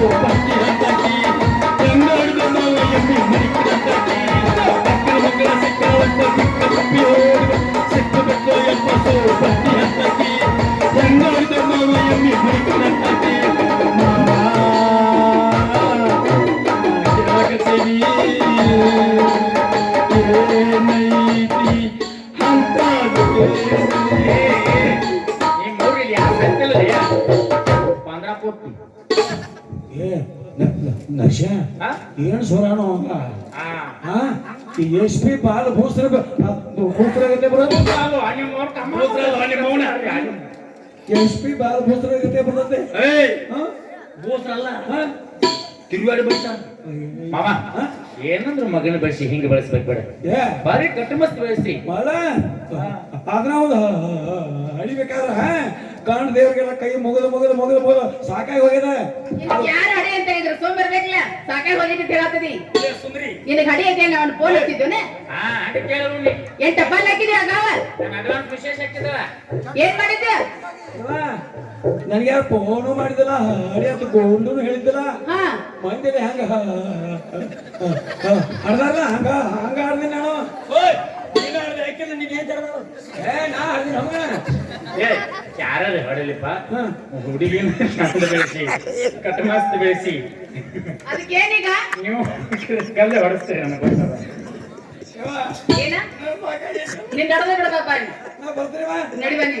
Hey, hey, hey. ನ- ನ- ನಶ? ಹಾ? ಏನ್ ಸ್ವರಾಣೋ ಹಂಗ ಹಾ ಹಾ ಈ ಎಸ್ ಪಿ ಬಾಲ ಭೂಸ್ರ ಭೂಸ್ರಾಗತ್ತೆ ಬರೋದು ಬರುತ್ತೆ? ಎಸ್ ಪಿ ಬಾಲ ಭೂಸ್ರ ಬರ್ತದೆ ಬರುತ್ತೆ ಹಾ ಭೂಸ್ರಲ್ಲ ಹಾ ತಿರುಗಾಡಿ ಬರ್ತಾನ. ಮಾಮ ಹಾ? ಮಗನ ಬೆಳೆಸಿ ಹಿಂಗ ಬಳಸ್ಬೇಕು ಬೇಡ. ಬಾರಿ ಕಟ್ಟಮಸ್ತ್ ಬೆಳೆಸಿ. ಬಾಳ? ಅದ್ರ ಒಂದು ಹಡಿಬೇಕಾದ್ರ ಹಾ ಕಾರಣ ದೇವ್ರಿಗೆಲ್ಲ ಕೈ ಮುಗಿದು ಮುಗಿದು ಮುಗಿದು ಮುಗಿದು ಸಾಕಾಗಿ ಹೋಗ್ಯದ ಯಾರು ಹಡಿ ಅಂತ ಇದ್ರು ಸೋಮ್ ಬರ್ಬೇಕಲ್ಲ ಸಾಕಾಗಿ ಹೋಗಿದ್ದು ಹೇಳತ್ತದಿ ಏ ಸುಂದ್ರಿ ನಿನಗೆ ಹಡೆ ಅಂತ ಅಲ್ಲ ಅವ್ನು ಫೋನ್ ಹಚ್ಚಿದ್ದೇನೆ. ಹಾ ಅಡಿ ಕೇಳಲು ನೀ ಏನ್ ಟಪಾಲ್ ಆಗಾವ ನನ್ನ ಅಡ್ವಾನ್ಸ್ ವಿಶೇಷ ಹಾಕಿದಳ ಏನ್ ಮಾಡಿದ್ದೆ ನನಗೆ ಯಾರು ಫೋನು ಮಾಡಿದಿಲ್ಲ ಹಡಿ ಅಂತ ಗೊಂಡು ಹೇಳಿದ್ದಿಲ್ಲ. ಹಾ. ಮಂದಿನ ಹೆಂಗ. ಹಡ್ದಾರಲ್ಲ ಹಂಗ ಹಂಗ ಆಡ್ದೆ ನಾನು. ನೀನು ನೀನ್? ಏ ನಾ ಆಡ್ತೀನಿ ನಮಗ. ಏ ಯಾರು ಹೊಡಲಿಪ್ಪ. ಹುಡಿ ಹುಡುಗಿನ ಬೆಳೆಸಿ ಕಟ್ಟಮಸ್ತ್ ಬೆಳೆಸಿ. ಅದಕ್ಕೇನೀಗ? ನೀವು ಗಲ್ಲೆ ಹೊಡಿಸ್ತೀರಿ ನನಗೆ ಗೊತ್ತದ ಏನ? ನಿನ್ ನಡ್ದ. ನಡಿ ಬನ್ನಿ.